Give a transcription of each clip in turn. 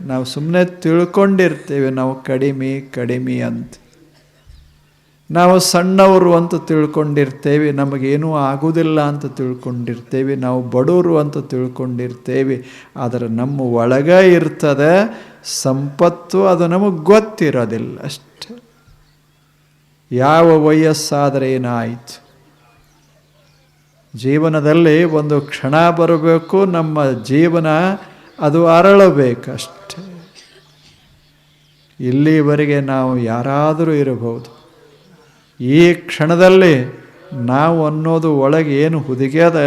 ನಾವು ಸುಮ್ಮನೆ ತಿಳ್ಕೊಂಡಿರ್ತೇವೆ, ನಾವು ಕಡಿಮೆ ಕಡಿಮೆ ಅಂತ. ನಾವು ಸಣ್ಣವರು ಅಂತ ತಿಳ್ಕೊಂಡಿರ್ತೇವೆ, ನಮಗೇನೂ ಆಗುವುದಿಲ್ಲ ಅಂತ ತಿಳ್ಕೊಂಡಿರ್ತೇವೆ, ನಾವು ಬಡವರು ಅಂತ ತಿಳ್ಕೊಂಡಿರ್ತೇವೆ, ಆದರೆ ನಮ್ಮ ಒಳಗ ಇರ್ತದೆ ಸಂಪತ್ತು ಅದು ನಮಗೆ ಗೊತ್ತಿರೋದಿಲ್ಲ ಅಷ್ಟೆ. ಯಾವ ವಯಸ್ಸಾದರೆ ಏನಾಯಿತು? ಜೀವನದಲ್ಲಿ ಒಂದು ಕ್ಷಣ ಬರಬೇಕು, ನಮ್ಮ ಜೀವನ ಅದು ಅರಳಬೇಕಷ್ಟೆ. ಇಲ್ಲಿವರೆಗೆ ನಾವು ಯಾರಾದರೂ ಇರಬಹುದು. ಈ ಕ್ಷಣದಲ್ಲಿ ನಾವು ಅನ್ನೋದು ಒಳಗೆ ಏನು ಹುದುಗ್ಯದ?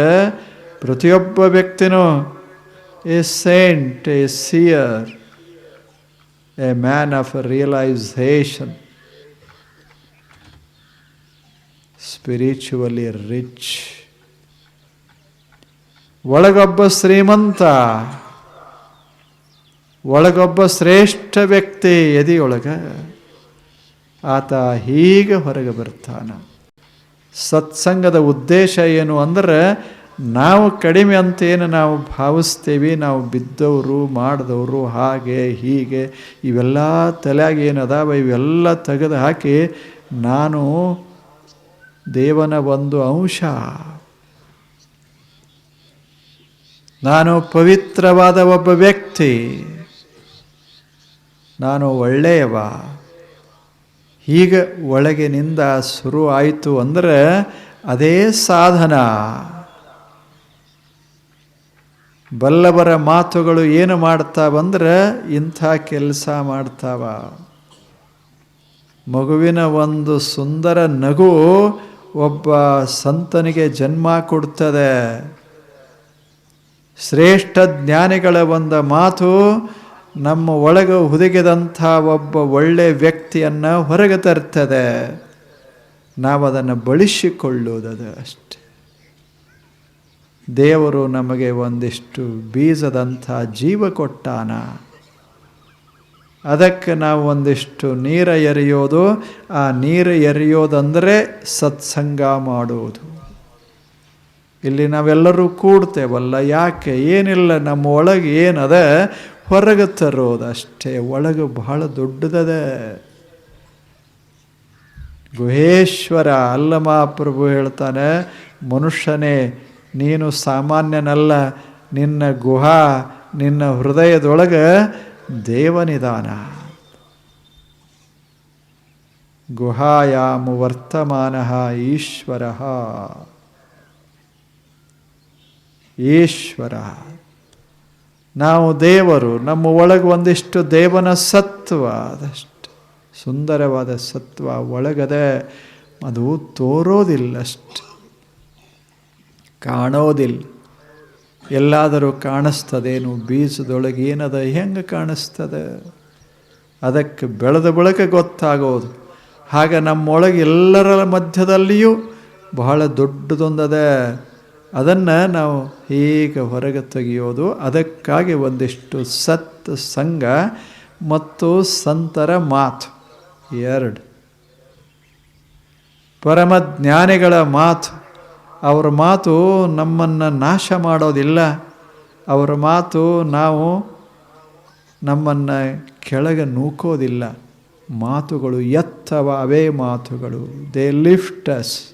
ಪ್ರತಿಯೊಬ್ಬ ವ್ಯಕ್ತಿನೂ a saint, a seer, a man of realisation. Spiritually rich. ಒಳಗೊಬ್ಬ ಶ್ರೀಮಂತ. ಒಳಗೊಬ್ಬ ಶ್ರೇಷ್ಠ ವ್ಯಕ್ತಿ ಎದೆಯೊಳಗ ಆತ ಹೀಗೆ ಹೊರಗೆ ಬರ್ತಾನ ಸತ್ಸಂಗದ ಉದ್ದೇಶ ಏನು ಅಂದರೆ ನಾವು ಕಡಿಮೆ ಅಂತೇನು ನಾವು ಭಾವಿಸ್ತೀವಿ, ನಾವು ಬಿದ್ದವರು, ಮಾಡಿದವರು, ಹಾಗೆ, ಹೀಗೆ, ಇವೆಲ್ಲ ತಲೆಯಾಗಿ ಏನದಾವ ಇವೆಲ್ಲ ತೆಗೆದು ಹಾಕಿ ನಾನು ದೇವನ ಒಂದು ಅಂಶ. ನಾನು ಪವಿತ್ರವಾದ ಒಬ್ಬ ವ್ಯಕ್ತಿ. ನಾನು ಒಳ್ಳೆಯವ? ಈಗ ಒಳಗಿನಿಂದ ಶುರು ಆಯಿತು ಅಂದರೆ ಅದೇ ಸಾಧನ. ಬಲ್ಲವರ ಮಾತುಗಳು ಏನು ಮಾಡ್ತಾವಂದ್ರೆ ಇಂಥ ಕೆಲಸ ಮಾಡ್ತಾವ. ಮಗುವಿನ ಒಂದು ಸುಂದರ ನಗು ಒಬ್ಬ ಸಂತನಿಗೆ ಜನ್ಮ ಕೊಡ್ತದೆ. ಶ್ರೇಷ್ಠ ಜ್ಞಾನಿಗಳ ಒಂದು ಮಾತು ನಮ್ಮ ಒಳಗೆ ಹುದುಗಿದಂಥ ಒಬ್ಬ ಒಳ್ಳೆ ವ್ಯಕ್ತಿಯನ್ನು ಹೊರಗೆ ತರ್ತದೆ. ನಾವು ಅದನ್ನು ಬಳಸಿಕೊಳ್ಳುವುದದು ಅಷ್ಟೆ. ದೇವರು ನಮಗೆ ಒಂದಿಷ್ಟು ಬೀಜದಂಥ ಜೀವ ಕೊಟ್ಟಾನ. ಅದಕ್ಕೆ ನಾವು ಒಂದಿಷ್ಟು ನೀರ ಎರೆಯೋದು. ಆ ನೀರು ಎರೆಯೋದಂದರೆ ಸತ್ಸಂಗ ಮಾಡುವುದು. ಇಲ್ಲಿ ನಾವೆಲ್ಲರೂ ಕೂಡ್ತೇವಲ್ಲ. ಯಾಕೆ? ಏನಿಲ್ಲ, ನಮ್ಮ ಒಳಗೆ ಏನದ? ಹೊರಗೆ ತರೋದು ಅಷ್ಟೇ ಒಳಗೆ ಬಹಳ ದೊಡ್ಡದದ. ಗುಹೇಶ್ವರ ಅಲ್ಲಮ ಪ್ರಭು ಹೇಳ್ತಾನೆ, ಮನುಷ್ಯನೇ, ನೀನು ಸಾಮಾನ್ಯನಲ್ಲ. ನಿನ್ನ ಗುಹಾ, ನಿನ್ನ ಹೃದಯದೊಳಗೆ ದೇವನಿದಾನ. ಗುಹಾಯಾಮ ವರ್ತಮಾನ ಈಶ್ವರ. ಈಶ್ವರ. ನಾವು ದೇವರು, ನಮ್ಮ ಒಳಗೆ ಒಂದಿಷ್ಟು ದೇವನ ಸತ್ವ, ಅದಷ್ಟು. ಸುಂದರವಾದ ಸತ್ವ ಒಳಗದೆ ಅದು ತೋರೋದಿಲ್ಲ ಅಷ್ಟು. ಕಾಣೋದಿಲ್ಲ. ಎಲ್ಲಾದರೂ ಕಾಣಿಸ್ತದೇನು, ಬೀಜದೊಳಗೆ ಏನದ, ಹೆಂಗೆ ಕಾಣಿಸ್ತದೆ? ಅದಕ್ಕೆ ಬೆಳೆದ ಬಳಿಕ ಗೊತ್ತಾಗೋದು. ಹಾಗೆ ನಮ್ಮೊಳಗೆ ಎಲ್ಲರ ಮಧ್ಯದಲ್ಲಿಯೂ ಬಹಳ ದೊಡ್ಡದೊಂದದೆ ಅದನ್ನು ನಾವು ಹೇಗೆ ಹೊರಗೆ ತೆಗೆಯೋದು, ಅದಕ್ಕಾಗಿ ಒಂದಿಷ್ಟು ಸತ್ ಸಂಘ ಮತ್ತು ಸಂತರ ಮಾತು. ಎರಡು. ಪರಮಜ್ಞಾನಿಗಳ ಮಾತು. ಅವರ ಮಾತು ನಮ್ಮನ್ನು ನಾಶ ಮಾಡೋದಿಲ್ಲ. ಅವರ ಮಾತು ನಾವು ನಮ್ಮನ್ನು ಕೆಳಗೆ ನೂಕೋದಿಲ್ಲ. ಮಾತುಗಳು ಎತ್ತವ ಅವೇ ಮಾತುಗಳು. ದೇ ಲಿಫ್ಟಸ್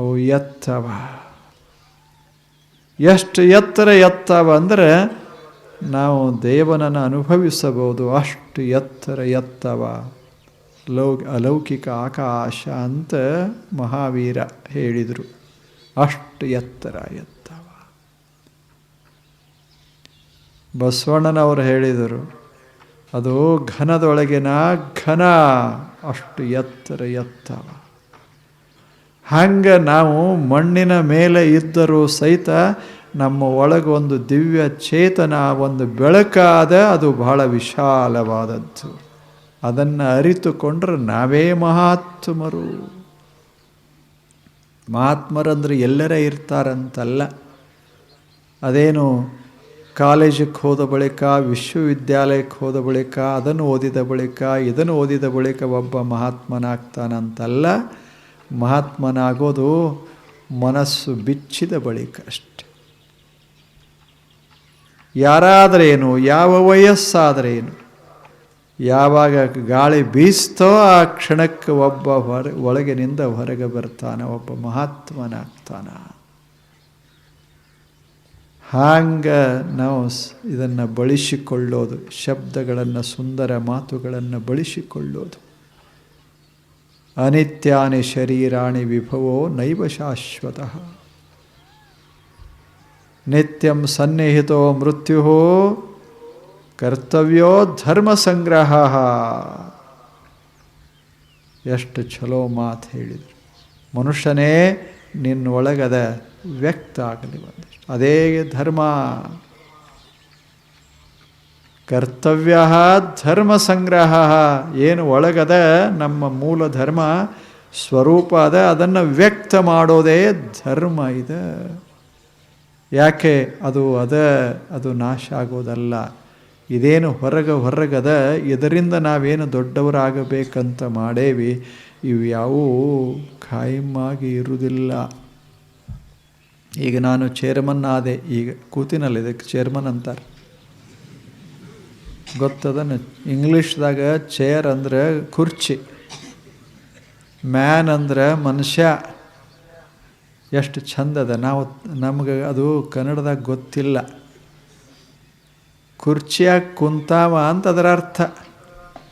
ಅವು ಎತ್ತವ. ಎಷ್ಟು ಎತ್ತರ ಎತ್ತವ ಅಂದರೆ ನಾವು ದೇವನನ್ನು ಅನುಭವಿಸಬಹುದು. ಅಷ್ಟು ಎತ್ತರ ಎತ್ತವ. ಲೌ ಅಲೌಕಿಕ ಆಕಾಶ ಅಂತ ಮಹಾವೀರ ಹೇಳಿದರು. ಅಷ್ಟು ಎತ್ತರ ಎತ್ತವ. ಬಸವಣ್ಣನವರು ಹೇಳಿದರು, ಅದು ಘನದೊಳಗಿನ ಘನ, ಅಷ್ಟು ಎತ್ತರ ಎತ್ತವ. ಹಂಗೆ ನಾವು ಮಣ್ಣಿನ ಮೇಲೆ ಇದ್ದರೂ ಸಹಿತ ನಮ್ಮ ಒಳಗೆ ಒಂದು ದಿವ್ಯ ಚೇತನ, ಒಂದು ಬೆಳಕಾದ ಅದು ಬಹಳ ವಿಶಾಲವಾದದ್ದು. ಅದನ್ನು ಅರಿತುಕೊಂಡ್ರೆ ನಾವೇ ಮಹಾತ್ಮರು. ಮಹಾತ್ಮರಂದ್ರೆ ಎಲ್ಲರೇ ಇರ್ತಾರಂತಲ್ಲ. ಅದೇನು ಕಾಲೇಜಿಗೆ ಹೋದ ಬಳಿಕ, ವಿಶ್ವವಿದ್ಯಾಲಯಕ್ಕೆ ಹೋದ ಬಳಿಕ, ಅದನ್ನು ಓದಿದ ಬಳಿಕ, ಇದನ್ನು ಓದಿದ ಬಳಿಕ ಒಬ್ಬ ಮಹಾತ್ಮನಾಗ್ತಾನಂತಲ್ಲ. ಮಹಾತ್ಮನಾಗೋದು ಮನಸ್ಸು ಬಿಚ್ಚಿದ ಬಳಿಕ ಅಷ್ಟೆ. ಯಾರಾದರೇನು ಯಾವ ವಯಸ್ಸಾದರೇನು ಯಾವಾಗ ಗಾಳಿ ಬೀಸ್ತೋ ಆ ಕ್ಷಣಕ್ಕೆ ಒಬ್ಬ ಹೊರ ಒಳಗಿನಿಂದ ಹೊರಗೆ ಬರ್ತಾನೆ, ಒಬ್ಬ ಮಹಾತ್ಮನಾಗ್ತಾನ. ಹಾಂಗ ನಾವು ಇದನ್ನು ಬಳಸಿಕೊಳ್ಳೋದು, ಶಬ್ದಗಳನ್ನು, ಸುಂದರ ಮಾತುಗಳನ್ನು ಬಳಸಿಕೊಳ್ಳೋದು. ಅನಿತ್ಯಾನಿ ಶರೀರಾಣಿ ವಿಭವೋ ನೈವ ಶಾಶ್ವತ. ನಿತ್ಯಂ ಸನ್ನಿಹಿತೋ ಮೃತ್ಯು ಕರ್ತವ್ಯೋ ಧರ್ಮ ಸಂಗ್ರಹ ಎಷ್ಟು ಚಲೋ ಮಾತು ಹೇಳಿದರು. ಮನುಷ್ಯನೇ ನಿನ್ನೊಳಗದ ವ್ಯಕ್ತ ಆಗಲಿ ಒಂದಿಷ್ಟು. ಅದೇ ಧರ್ಮ. ಕರ್ತವ್ಯ ಧರ್ಮ ಸಂಗ್ರಹ. ಏನು ಒಳಗದ ನಮ್ಮ ಮೂಲ ಧರ್ಮ, ಸ್ವರೂಪ ಅದ, ಅದನ್ನು ವ್ಯಕ್ತ ಮಾಡೋದೇ ಧರ್ಮ ಇದೆ. ಯಾಕೆ? ಅದು ಅದ, ಅದು ನಾಶ ಆಗೋದಲ್ಲ. ಇದೇನು ಹೊರಗ ಹೊರಗದ, ಇದರಿಂದ ನಾವೇನು ದೊಡ್ಡವರಾಗಬೇಕಂತ ಮಾಡೇವಿ, ಇವು ಯಾವೂ ಖಾಯಮ್ಮಾಗಿ ಇರುವುದಿಲ್ಲ. ಈಗ ನಾನು ಚೇರ್ಮನ್ ಆದೆ. ಈಗ ಕೂತಿನಲ್ಲಿ, ಇದಕ್ಕೆ ಚೇರ್ಮನ್ ಅಂತಾರೆ. ಗೊತ್ತದನ? ಇಂಗ್ಲೀಷ್ದಾಗ ಚೇರ್ ಅಂದರೆ ಕುರ್ಚಿ ಮ್ಯಾನ್ ಅಂದರೆ ಮನುಷ್ಯ. ಎಷ್ಟು ಚಂದದ ನಾವು, ನಮ್ಗೆ ಅದು ಕನ್ನಡದಾಗ ಗೊತ್ತಿಲ್ಲ. ಕುರ್ಚಿಯಾಗಿ ಕುಂತಾವ ಅಂತ ಅದರ ಅರ್ಥ.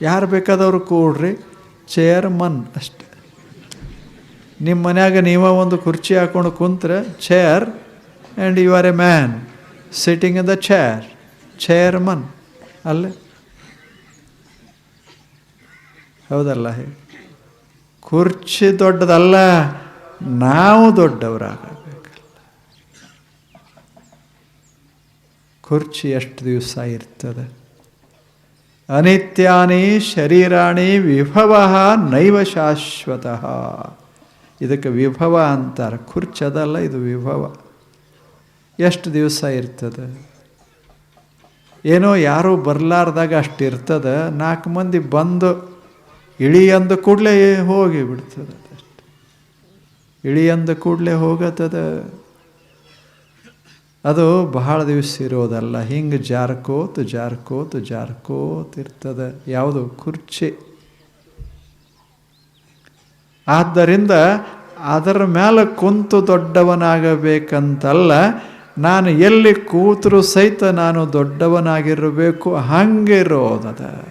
ಯಾರು ಬೇಕಾದವ್ರು ಕೂಡ್ರಿ? ಚೇರ್ಮನ್ ಅಷ್ಟೆ. ನಿಮ್ಮ ಮನ್ಯಾಗ ನೀವೇ ಒಂದು ಕುರ್ಚಿ ಹಾಕೊಂಡು ಕುಂತ್ರೆ chair and you are a man sitting in the chair chairman ಅಲ್ಲೇ? ಹೌದಲ್ಲ ಹೇಳಿ ಕುರ್ಚಿ ದೊಡ್ಡದಲ್ಲ, ನಾವು ದೊಡ್ಡವರಾಗಬೇಕಲ್ಲ. ಕುರ್ಚಿ ಎಷ್ಟು ದಿವಸ ಇರ್ತದೆ? ಅನಿತ್ಯಾನಿ ಶರೀರಾಣಿ ವಿಭವ ನೈವ ಶಾಶ್ವತ. ಇದಕ್ಕೆ ವಿಭವ ಅಂತಾರೆ. ಕುರ್ಚದಲ್ಲ ಇದು ವಿಭವ. ಎಷ್ಟು ದಿವಸ ಇರ್ತದೆ? ಏನೋ ಯಾರೂ ಬರಲಾರ್ದಾಗ ಅಷ್ಟು ಇರ್ತದೆ ನಾಲ್ಕು ಮಂದಿ ಬಂದು ಇಳಿ ಅಂದ ಕೂಡಲೇ ಹೋಗಿ ಬಿಡ್ತದೆ ಅಷ್ಟೆ. ಇಳಿ ಅಂದ ಕೂಡಲೇ ಹೋಗತ್ತದ ಅದು ಬಹಳ ದಿವಸ ಇರೋದಲ್ಲ, ಹಿಂಗೆ ಜಾರ್ಕೋತ್ ಜಾರ್ಕೋತ್ ಜಾರ್ಕೋತ್ ಇರ್ತದೆ, ಯಾವುದು ಕುರ್ಚಿ. ಆದ್ದರಿಂದ ಅದರ ಮೇಲೆ ಕುಂತು ದೊಡ್ಡವನಾಗಬೇಕಂತಲ್ಲ ನಾನು ಎಲ್ಲಿ ಕೂತರೂ ಸಹಿತ ನಾನು ದೊಡ್ಡವನಾಗಿರಬೇಕು, ಹಂಗೆ ಇರೋದದ.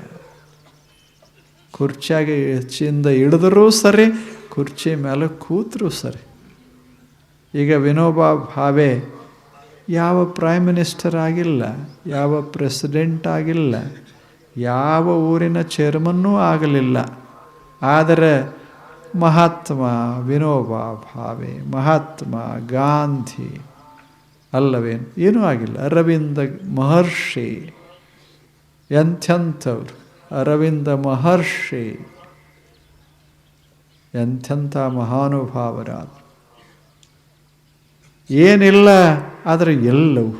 ಕುರ್ಚಿಯಾಗಿ ಹೆಚ್ಚಿಂದ ಹಿಡಿದ್ರೂ ಸರಿ, ಕುರ್ಚಿ ಮೇಲೆ ಕೂತರೂ ಸರಿ. ಈಗ ವಿನೋಬಾ ಭಾವೆ, ಯಾವ ಪ್ರೈಮ್ ಮಿನಿಸ್ಟರ್ ಆಗಿಲ್ಲ, ಯಾವ ಪ್ರೆಸಿಡೆಂಟ್ ಆಗಿಲ್ಲ, ಯಾವ ಊರಿನ ಚೇರ್ಮನ್ನೂ ಆಗಲಿಲ್ಲ. ಆದರೆ ಮಹಾತ್ಮ ವಿನೋಬಾ ಭಾವೆ, ಮಹಾತ್ಮ ಗಾಂಧಿ ಅಲ್ಲವೇನು? ಏನೂ ಆಗಿಲ್ಲ. ಅರವಿಂದ ಮಹರ್ಷಿ, ಎಂಥೆಂಥವ್ರು? ಅರವಿಂದ ಮಹರ್ಷಿ, ಎಂಥೆಂಥ ಮಹಾನುಭಾವರಾದ ಏನಿಲ್ಲ, ಆದರೆ ಎಲ್ಲವೂ.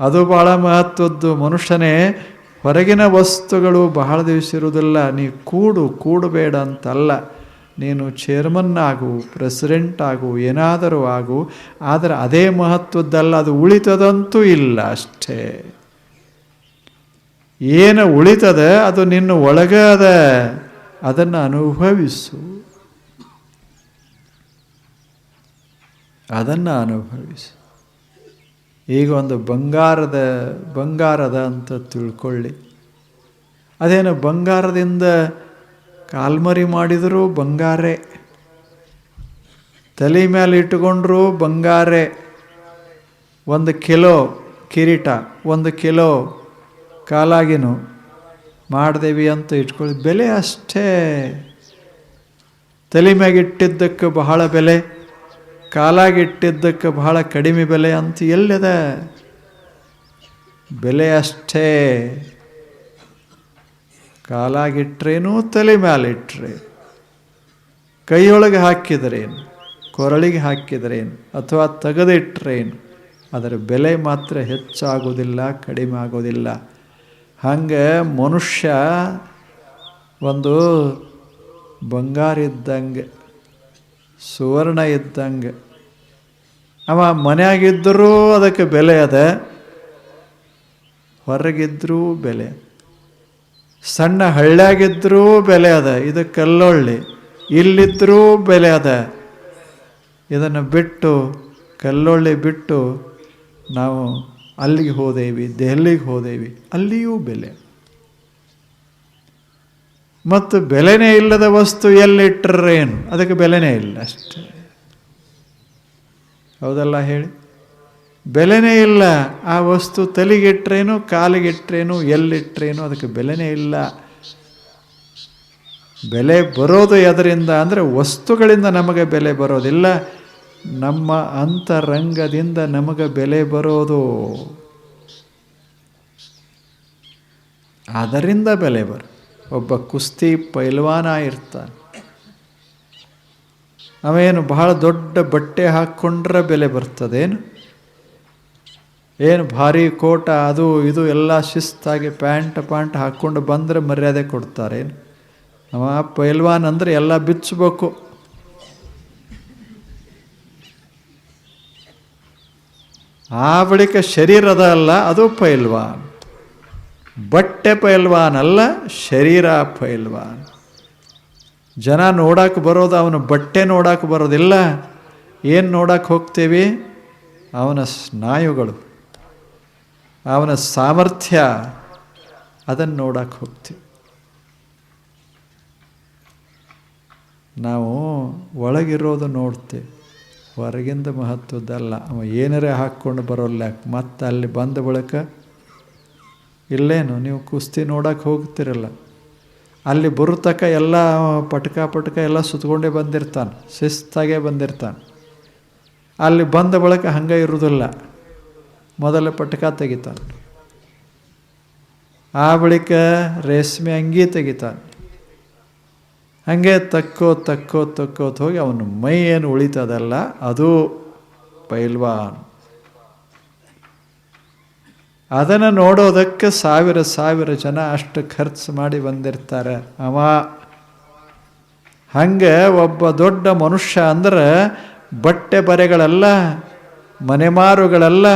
ಅದು ಭಾಳ ಮಹತ್ವದ್ದು. ಮನುಷ್ಯನೇ, ಹೊರಗಿನ ವಸ್ತುಗಳು ಬಹಳ ದಿವಸ ಇರುವುದಿಲ್ಲ. ನೀ ಕೂಡು, ಕೂಡಬೇಡ ಅಂತಲ್ಲ. ನೀನು ಚೇರ್ಮನ್ ಆಗು ಪ್ರೆಸಿಡೆಂಟ್ ಆಗು, ಏನಾದರೂ ಆಗು, ಆದರೆ ಅದೇ ಮಹತ್ವದ್ದಲ್ಲ, ಅದು ಉಳಿತದಂತೂ ಇಲ್ಲ ಅಷ್ಟೇ. ಏನು ಉಳಿತದೆ, ಅದು ನಿನ್ನ ಒಳಗದ ಅದನ್ನು ಅನುಭವಿಸು. ಅದನ್ನು ಅನುಭವಿಸು. ಈಗ ಒಂದು ಬಂಗಾರದ ಬಂಗಾರದ ಅಂತ ತಿಳ್ಕೊಳ್ಳಿ. ಅದೇನು ಬಂಗಾರದಿಂದ ಕಾಲ್ಮರಿ ಮಾಡಿದರೂ ಬಂಗಾರೆ. ತಲೆ ಮೇಲೆ ಇಟ್ಟುಕೊಂಡ್ರೂ ಬಂಗಾರೆ. ಒಂದು ಕಿಲೋ ಕಿರೀಟ, ಒಂದು ಕಿಲೋ ಕಾಲಾಗಿನೂ ಮಾಡ್ದೇವಿ ಅಂತ ಇಟ್ಕೊಳ್ಳಿ. ಬೆಲೆ ಅಷ್ಟೇ. ತಲೆ ಮ್ಯಾಗಿಟ್ಟಿದ್ದಕ್ಕೆ ಬಹಳ ಬೆಲೆ ಕಾಲಾಗಿಟ್ಟಿದ್ದಕ್ಕೆ ಬಹಳ ಕಡಿಮೆ ಬೆಲೆ ಅಂತ ಎಲ್ಲಿದೆ. ಬೆಲೆ ಅಷ್ಟೇ. ಕಾಲಾಗಿಟ್ರೇನು ತಲೆ ಮ್ಯಾಲಿಟ್ರೆ. ಕೈಯೊಳಗೆ ಹಾಕಿದರೇನು? ಕೊರಳಿಗೆ ಹಾಕಿದರೇನು? ಅಥವಾ ತೆಗೆದಿಟ್ರೇನು? ಅದರ ಬೆಲೆ ಮಾತ್ರ ಹೆಚ್ಚಾಗೋದಿಲ್ಲ ಕಡಿಮೆ ಆಗೋದಿಲ್ಲ ಹಂಗೆ ಮನುಷ್ಯ ಒಂದು ಬಂಗಾರ ಇದ್ದಂಗೆ, ಸುವರ್ಣ ಇದ್ದಂಗೆ, ಅವ ಮನೆಯಾಗಿದ್ದರೂ ಅದಕ್ಕೆ ಬೆಲೆ ಅದ, ಹೊರಗಿದ್ರೂ ಬೆಲೆ. ಸಣ್ಣ ಹಳ್ಳ್ಯಾಗಿದ್ದರೂ ಬೆಲೆ ಅದ, ಇದು ಕಲ್ಲೊಳ್ಳಿ. ಇಲ್ಲಿದ್ದರೂ ಬೆಲೆ ಅದ. ಇದನ್ನು ಬಿಟ್ಟು, ಕಲ್ಲೊಳ್ಳಿ ಬಿಟ್ಟು ನಾವು ಅಲ್ಲಿಗೆ ಹೋದೇವಿ, ದೆಹಲಿಗೆ ಹೋದೇವಿ, ಅಲ್ಲಿಯೂ ಬೆಲೆ. ಮತ್ತು ಬೆಲೆನೇ ಇಲ್ಲದ ವಸ್ತು ಎಲ್ಲಿಟ್ಟರೇನು? ಅದಕ್ಕೆ ಬೆಲೆನೇ ಇಲ್ಲ ಅಷ್ಟೇ. ಹೌದಲ್ಲ ಹೇಳಿ? ಬೆಲೆನೇ ಇಲ್ಲ. ಆ ವಸ್ತು ತಲೆಗಿಟ್ರೇನು, ಕಾಲಿಗಿಟ್ರೇನು, ಎಲ್ಲಿಟ್ರೇನು, ಅದಕ್ಕೆ ಬೆಲೆನೇ ಇಲ್ಲ. ಬೆಲೆ ಬರೋದು ಎದರಿಂದ ಅಂದರೆ ವಸ್ತುಗಳಿಂದ ನಮಗೆ ಬೆಲೆ ಬರೋದಿಲ್ಲ ನಮ್ಮ ಅಂತರಂಗದಿಂದ ನಮಗೆ ಬೆಲೆ ಬರೋದು. ಅದರಿಂದ ಬೆಲೆ ಬರ, ಒಬ್ಬ ಕುಸ್ತಿ ಪೈಲ್ವಾನ ಇರ್ತಾನೆ. ಅವೇನು ಬಹಳ ದೊಡ್ಡ ಬಟ್ಟೆ ಹಾಕ್ಕೊಂಡ್ರೆ ಬೆಲೆ ಬರ್ತದೇನು? ಏನು ಭಾರಿ ಕೋಟ, ಅದು ಇದು ಎಲ್ಲ ಶಿಸ್ತಾಗಿ ಪ್ಯಾಂಟ್ ಪ್ಯಾಂಟ್ ಹಾಕ್ಕೊಂಡು ಬಂದರೆ ಮರ್ಯಾದೆ ಕೊಡ್ತಾರೇನು ಅವ ಪೈಲ್ವಾನ್ ಅಂದರೆ ಎಲ್ಲ ಬಿಚ್ಚಬೇಕು ಆ ಬಳಿಕ ಶರೀರದ ಅಲ್ಲ, ಅದು ಪೈಲ್ವಾನ್. ಬಟ್ಟೆ ಪೈಲ್ವಾನ್ ಅಲ್ಲ, ಶರೀರ ಪೈಲ್ವಾನ್. ಜನ ನೋಡಕ್ಕೆ ಬರೋದು, ಅವನ ಬಟ್ಟೆ ನೋಡಕ್ಕೆ ಬರೋದಿಲ್ಲ. ಏನು ನೋಡಕ್ಕೆ ಹೋಗ್ತೀವಿ? ಅವನ ಸ್ನಾಯುಗಳು. ಅವನ ಸಾಮರ್ಥ್ಯ ಅದನ್ನು ನೋಡಕ್ಕೆ ಹೋಗ್ತೀವಿ. ನಾವು ಒಳಗಿರೋದು ನೋಡ್ತೇವೆ. ಹೊರಗಿಂದ ಮಹತ್ವದ್ದಲ್ಲ. ಅವ ಏನರೇ ಹಾಕ್ಕೊಂಡು ಬರೋಲ್ಲ ಮತ್ತೆ ಅಲ್ಲಿ ಬಂದ ಬಳಿಕ ಇಲ್ಲೇನು, ನೀವು ಕುಸ್ತಿ ನೋಡಕ್ಕೆ ಹೋಗ್ತಿರಲ್ಲ. ಅಲ್ಲಿ ಬರುತಕ ಎಲ್ಲ ಪಟಕ ಪಟಕ ಎಲ್ಲ ಸುತ್ಕೊಂಡೇ ಬಂದಿರ್ತಾನೆ. ಶಿಸ್ತಾಗೆ ಬಂದಿರ್ತಾನೆ. ಅಲ್ಲಿ ಬಂದ ಬಳಿಕ ಹಂಗೆ ಇರುವುದಿಲ್ಲ. ಮೊದಲ ಪಟಕ ತೆಗಿತಾನೆ. ಆ ಬಳಿಕ ರೇಷ್ಮೆ ಅಂಗಿ ತೆಗಿತಾನೆ. ಹಂಗೆ ತಕ್ಕೋ ತಕ್ಕೋ ತಕ್ಕೋತ್ ಹೋಗಿ ಅವನ ಮೈ ಏನು ಉಳಿತದಲ್ಲ ಅದು ಪೈಲ್ವಾನ್. ಅದನ್ನು ನೋಡೋದಕ್ಕೆ ಸಾವಿರ ಸಾವಿರ ಜನ ಅಷ್ಟು ಖರ್ಚು ಮಾಡಿ ಬಂದಿರ್ತಾರೆ. ಅವ ಹಂಗೆ ಒಬ್ಬ ದೊಡ್ಡ ಮನುಷ್ಯ ಅಂದ್ರೆ ಬಟ್ಟೆ ಬರೆಗಳೆಲ್ಲ, ಮನೆಮಾರುಗಳೆಲ್ಲ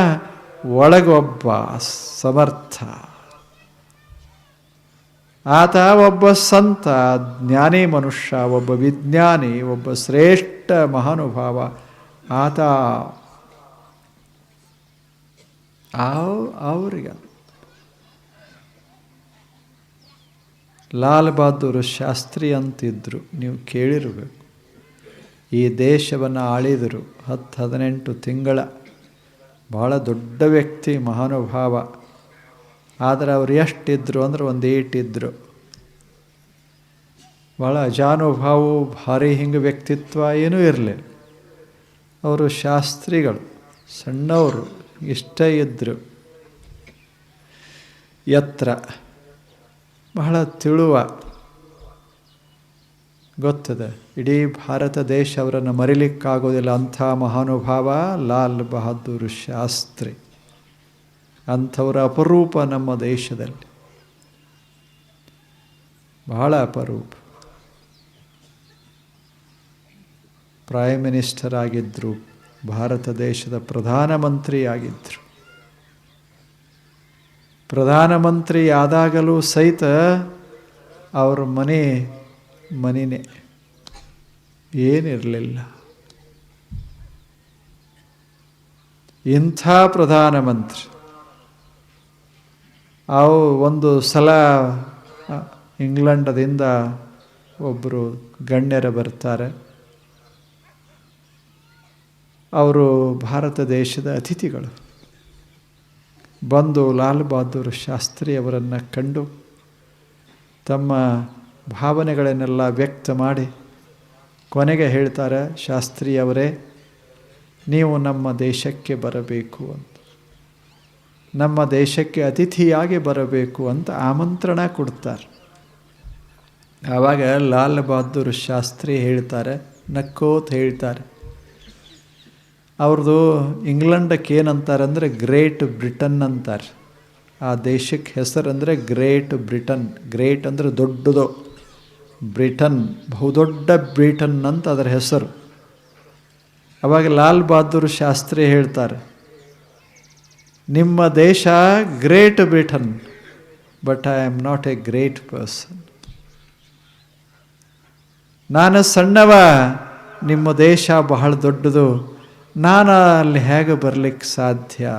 ಒಳಗೊಬ್ಬ ಸಮರ್ಥ. ಆತ ಒಬ್ಬ ಸಂತ, ಜ್ಞಾನಿ ಮನುಷ್ಯ, ಒಬ್ಬ ವಿಜ್ಞಾನಿ, ಒಬ್ಬ ಶ್ರೇಷ್ಠ ಮಹಾನುಭಾವ. ಆತ ಅವರಿಗೆ ಲಾಲ್ ಬಹದ್ದೂರ್ ಶಾಸ್ತ್ರಿ ಅಂತಿದ್ರು, ನೀವು ಕೇಳಿರಬೇಕು. ಈ ದೇಶವನ್ನು ಆಳಿದರು ಹತ್ತು ಹದಿನೆಂಟು ತಿಂಗಳ ಭಾಳ ದೊಡ್ಡ ವ್ಯಕ್ತಿ, ಮಹಾನುಭಾವ. ಆದರೆ ಅವ್ರು ಎಷ್ಟಿದ್ರು ಅಂದ್ರೆ ಒಂದು ಏಟಿದ್ರು. ಭಾಳ ಅಜಾನುಭಾವು, ಭಾರಿ ಹಿಂಗೆ ವ್ಯಕ್ತಿತ್ವ ಏನೂ ಇರಲಿಲ್ಲ. ಅವರು ಶಾಸ್ತ್ರಿಗಳು, ಸಣ್ಣವರು, ಇಷ್ಟ ಇದ್ದರು ಎತ್ತರ ಬಹಳ ತಿಳುವ. ಗೊತ್ತದೆ. ಇಡೀ ಭಾರತ ದೇಶ ಅವರನ್ನು ಮರಿಲಿಕ್ಕಾಗೋದಿಲ್ಲ. ಅಂಥ ಮಹಾನುಭಾವ ಲಾಲ್ ಬಹದ್ದೂರ್ ಶಾಸ್ತ್ರಿ. ಅಂಥವರ ಅಪರೂಪ ನಮ್ಮ ದೇಶದಲ್ಲಿ. ಬಹಳ ಅಪರೂಪ. ಪ್ರೈಮ್ ಮಿನಿಸ್ಟರ್ ಆಗಿದ್ದರು ಭಾರತ ದೇಶದ ಪ್ರಧಾನಮಂತ್ರಿ ಆಗಿದ್ದರು ಪ್ರಧಾನಮಂತ್ರಿ ಆದಾಗಲೂ ಸಹಿತ ಅವ್ರ ಮನೆ ಮನಿನೇ. ಏನಿರಲಿಲ್ಲ. ಇಂಥ ಪ್ರಧಾನಮಂತ್ರಿ ಅವು ಒಂದು ಸಲ ಇಂಗ್ಲೆಂಡದಿಂದ ಒಬ್ಬರು ಗಣ್ಯರು ಬರ್ತಾರೆ. ಅವರು ಭಾರತ ದೇಶದ ಅತಿಥಿಗಳು. ಬಂದು ಲಾಲ್ ಬಹದ್ದೂರ್ ಶಾಸ್ತ್ರಿ ಅವರನ್ನು ಕಂಡು ತಮ್ಮ ಭಾವನೆಗಳನ್ನೆಲ್ಲ ವ್ಯಕ್ತ ಮಾಡಿ ಕೊನೆಗೆ ಹೇಳ್ತಾರೆ ಶಾಸ್ತ್ರಿಯವರೇ ನೀವು ನಮ್ಮ ದೇಶಕ್ಕೆ ಬರಬೇಕು ಅಂತ. ನಮ್ಮ ದೇಶಕ್ಕೆ ಅತಿಥಿಯಾಗಿ ಬರಬೇಕು ಅಂತ ಆಮಂತ್ರಣ ಕೊಡ್ತಾರೆ. ಆವಾಗ ಲಾಲ್ ಬಹದ್ದೂರ್ ಶಾಸ್ತ್ರಿ ಹೇಳ್ತಾರೆ, ನಕ್ಕೋತ್ ಹೇಳ್ತಾರೆ. ಅವ್ರದ್ದು ಇಂಗ್ಲೆಂಡಕ್ಕೆ ಏನಂತಾರೆ ಅಂದರೆ ಗ್ರೇಟ್ ಬ್ರಿಟನ್ ಅಂತಾರೆ. ಆ ದೇಶಕ್ಕೆ ಹೆಸರಂದರೆ ಗ್ರೇಟ್ ಬ್ರಿಟನ್. ಗ್ರೇಟ್ ಅಂದರೆ ದೊಡ್ಡದು. ಬ್ರಿಟನ್, ಬಹುದೊಡ್ಡ ಬ್ರಿಟನ್ ಅಂತ ಅದರ ಹೆಸರು. ಅವಾಗ ಲಾಲ್ ಬಹದ್ದೂರ್ ಶಾಸ್ತ್ರಿ ಹೇಳ್ತಾರೆ, ನಿಮ್ಮ ದೇಶ great Britain, but I am not a great person. ನಾನು ಸಣ್ಣವ, ನಿಮ್ಮ ದೇಶ ಬಹಳ ದೊಡ್ಡದು, ನಾನು ಅಲ್ಲಿ ಹೇಗೆ ಬರಲಿಕ್ಕೆ ಸಾಧ್ಯ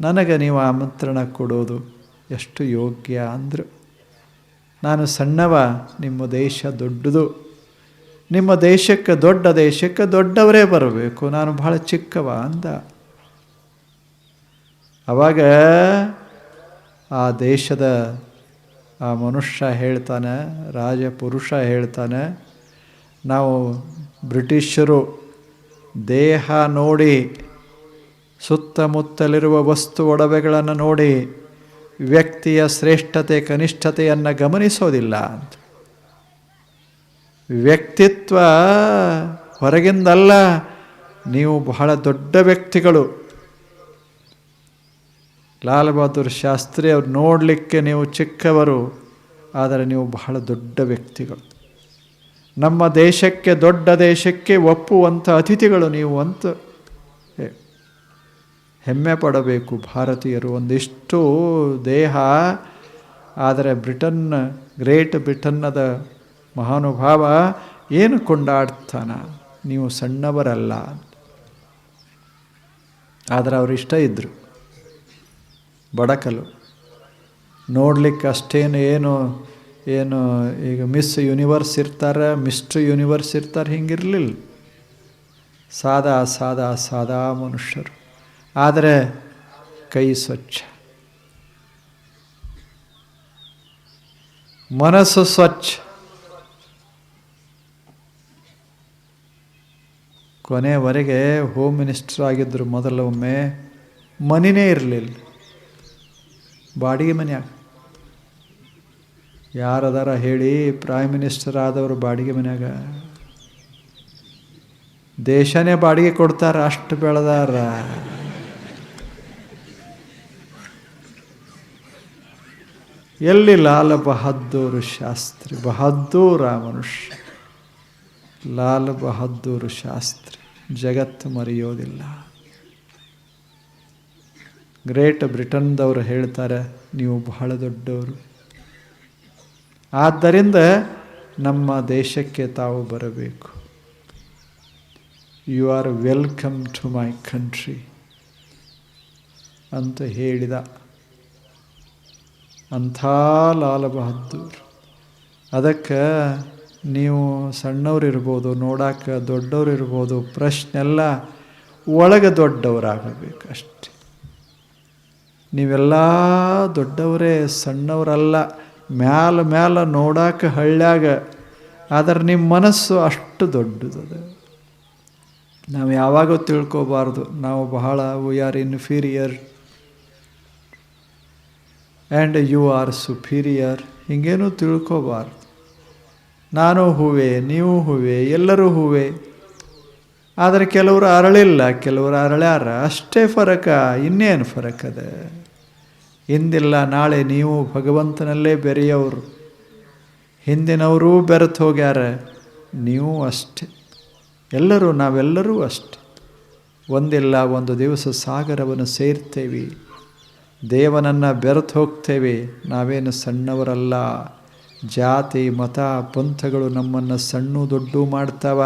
ನನಗೆ ನೀವು ಆಮಂತ್ರಣ ಕೊಡೋದು ಎಷ್ಟು ಯೋಗ್ಯ ಅಂದರು. ನಾನು ಸಣ್ಣವ, ನಿಮ್ಮ ದೇಶ ದೊಡ್ಡದು. ನಿಮ್ಮ ದೇಶಕ್ಕೆ ದೊಡ್ಡ ದೇಶಕ್ಕೆ ದೊಡ್ಡವರೇ ಬರಬೇಕು. ನಾನು ಬಹಳ ಚಿಕ್ಕವ ಅಂದ. ಅವಾಗ ಆ ದೇಶದ ಆ ಮನುಷ್ಯ ಹೇಳ್ತಾನೆ, ರಾಜಪುರುಷ ಹೇಳ್ತಾನೆ, ನಾವು ಬ್ರಿಟಿಷರು, ದೇಹ ನೋಡಿ, ಸುತ್ತಮುತ್ತಲಿರುವ ವಸ್ತು ಒಡವೆಗಳನ್ನು ನೋಡಿ ವ್ಯಕ್ತಿಯ ಶ್ರೇಷ್ಠತೆ, ಕನಿಷ್ಠತೆಯನ್ನು ಗಮನಿಸೋದಿಲ್ಲ ಅಂತ. ವ್ಯಕ್ತಿತ್ವ ಹೊರಗಿಂದಲ್ಲ, ನೀವು ಬಹಳ ದೊಡ್ಡ ವ್ಯಕ್ತಿಗಳು. ಲಾಲ್ ಬಹದ್ದೂರ್ ಶಾಸ್ತ್ರಿ ಅವ್ರು ನೋಡಲಿಕ್ಕೆ ನೀವು ಚಿಕ್ಕವರು, ಆದರೆ ನೀವು ಬಹಳ ದೊಡ್ಡ ವ್ಯಕ್ತಿಗಳು. ನಮ್ಮ ದೇಶಕ್ಕೆ, ದೊಡ್ಡ ದೇಶಕ್ಕೆ ಒಪ್ಪುವಂಥ ಅತಿಥಿಗಳು ನೀವು ಅಂತ ಹೆಮ್ಮೆ ಪಡಬೇಕು ಭಾರತೀಯರು. ಒಂದಿಷ್ಟು ದೇಹ, ಆದರೆ ಬ್ರಿಟನ್, ಗ್ರೇಟ್ ಬ್ರಿಟನ್ನದ ಮಹಾನುಭಾವ ಏನು ಕೊಂಡಾಡ್ತಾನ? ನೀವು ಸಣ್ಣವರಲ್ಲ. ಆದರೆ ಅವರಿಷ್ಟ ಇದ್ದರು ಬಡಕಲು. ನೋಡ್ಲಿಕ್ಕೆ ಅಷ್ಟೇನು ಏನು ಏನು ಈಗ ಮಿಸ್ ಯೂನಿವರ್ಸ್ ಇರ್ತಾರೆ ಮಿಸ್ಟ್ರ್ ಯೂನಿವರ್ಸ್ ಇರ್ತಾರೆ, ಹಿಂಗಿರಲಿಲ್ಲ. ಸಾದಾ ಸಾದಾ ಸಾದಾ ಮನುಷ್ಯರು. ಆದರೆ ಕೈ ಸ್ವಚ್ಛ. ಮನಸ್ಸು ಸ್ವಚ್ಛ. ಕೊನೆವರೆಗೆ ಹೋಮ್ ಮಿನಿಸ್ಟರ್ ಆಗಿದ್ದರು ಮೊದಲೊಮ್ಮೆ ಮನಿನೇ ಇರಲಿಲ್ಲ. ಬಾಡಿಗೆ ಮನ್ಯಾಗ ಯಾರದಾರ ಹೇಳಿ ಪ್ರೈಮ್ ಮಿನಿಸ್ಟರ್ ಆದವರು ಬಾಡಿಗೆ ಮನ್ಯಾಗ. ದೇಶನೇ ಬಾಡಿಗೆ ಕೊಡ್ತಾರ, ಅಷ್ಟು ಬೆಳೆದಾರ. ಎಲ್ಲಿ ಲಾಲ ಬಹದ್ದೂರು ಶಾಸ್ತ್ರಿ, ಬಹದ್ದೂರ ಮನುಷ್ಯ. ಲಾಲ ಬಹದ್ದೂರು ಶಾಸ್ತ್ರಿ, ಜಗತ್ತು ಮರೆಯೋದಿಲ್ಲ. ಗ್ರೇಟ್ ಬ್ರಿಟನ್ದವರು ಹೇಳ್ತಾರೆ, ನೀವು ಬಹಳ ದೊಡ್ಡವರು. ಆದ್ದರಿಂದ ನಮ್ಮ ದೇಶಕ್ಕೆ ತಾವು ಬರಬೇಕು. You are welcome to my country ಅಂತ ಹೇಳಿದ. ಅಂಥ ಲಾಲ ಬಹದ್ದೂರ್ ಅದಕ್ಕೆ ನೀವು ಸಣ್ಣವರಿರ್ಬೋದು, ನೋಡೋಕೆ ದೊಡ್ಡವರಿರ್ಬೋದು, ಪ್ರಶ್ನೆಲ್ಲ ಒಳಗೆ ದೊಡ್ಡವರಾಗಬೇಕಷ್ಟೆ ನೀವೆಲ್ಲ ದೊಡ್ಡವರೇ, ಸಣ್ಣವರಲ್ಲ, ಮ್ಯಾಲ ಮ್ಯಾಲ ನೋಡಕ್ಕೆ ಹಳ್ಳ್ಯಾಗ, ಆದರೆ ನಿಮ್ಮ ಮನಸ್ಸು ಅಷ್ಟು ದೊಡ್ಡದದ ನಾವು ಯಾವಾಗೂ ತಿಳ್ಕೋಬಾರ್ದು, ನಾವು ಬಹಳ we are inferior and you are superior ಹಿಂಗೇನೂ ತಿಳ್ಕೋಬಾರ್ದು. ನಾನು ಹೂವೆ, ನೀವು ಹೂವೆ, ಎಲ್ಲರೂ ಹೂವೆ. ಆದರೆ ಕೆಲವರು ಅರಳಿಲ್ಲ, ಕೆಲವರು ಅರಳ್ಯಾರ. ಅಷ್ಟೇ ಫರಕ, ಇನ್ನೇನು ಫರಕ್ ಅದ? ಹಿಂದಿಲ್ಲ, ನಾಳೆ ನೀವು ಭಗವಂತನಲ್ಲೇ ಬೆರೆಯವರು. ಹಿಂದಿನವರೂ ಬೆರೆತು ಹೋಗ್ಯಾರ. ನೀವು ಅಷ್ಟೆ. ಎಲ್ಲರೂ, ನಾವೆಲ್ಲರೂ ಅಷ್ಟೆ. ಒಂದಿಲ್ಲ, ಒಂದು ದಿವಸ ಸಾಗರವನ್ನು ಸೇರ್ತೇವೆ. ದೇವನನ್ನು ಬೆರೆತು ಹೋಗ್ತೇವೆ. ನಾವೇನು ಸಣ್ಣವರಲ್ಲ. ಜಾತಿ, ಮತ, ಪಂಥಗಳು ನಮ್ಮನ್ನು ಸಣ್ಣ ದೊಡ್ಡ ಮಾಡ್ತಾವ.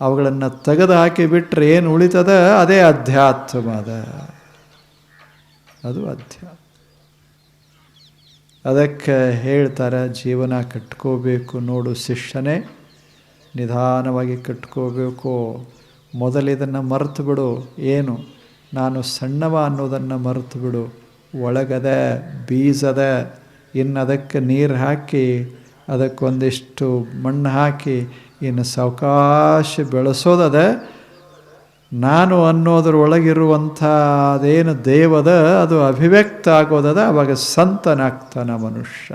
ಅವುಗಳನ್ನು ತೆಗೆದು ಹಾಕಿಬಿಟ್ರೆ ಏನು ಉಳಿತದ? ಅದೇ ಅಧ್ಯಾತ್ಮದ. ಅದು ಅಧ್ಯಾತ್ಮ. ಅದಕ್ಕೆ ಹೇಳ್ತಾರೆ, ಜೀವನ ಕಟ್ಕೋಬೇಕು ನೋಡು ಶಿಷ್ಯನೇ. ನಿಧಾನವಾಗಿ ಕಟ್ಕೋಬೇಕು. ಮೊದಲಿದನ್ನು ಮರೆತು ಬಿಡು. ಏನು? ನಾನು ಸಣ್ಣವ ಅನ್ನೋದನ್ನು ಮರೆತು ಬಿಡು. ಒಳಗದ ಬೀಜದ ಇನ್ನು ಅದಕ್ಕೆ ನೀರು ಹಾಕಿ, ಅದಕ್ಕೊಂದಿಷ್ಟು ಮಣ್ಣು ಹಾಕಿ, ಇನ್ನು ಸಾವಕಾಶ ಬೆಳೆಸೋದದ. ನಾನು ಅನ್ನೋದ್ರೊಳಗಿರುವಂಥ ಅದೇನು ದೇವದ, ಅದು ಅಭಿವ್ಯಕ್ತ ಆಗೋದದ, ಅವಾಗ ಸಂತನಾಗ್ತಾನ ಮನುಷ್ಯ.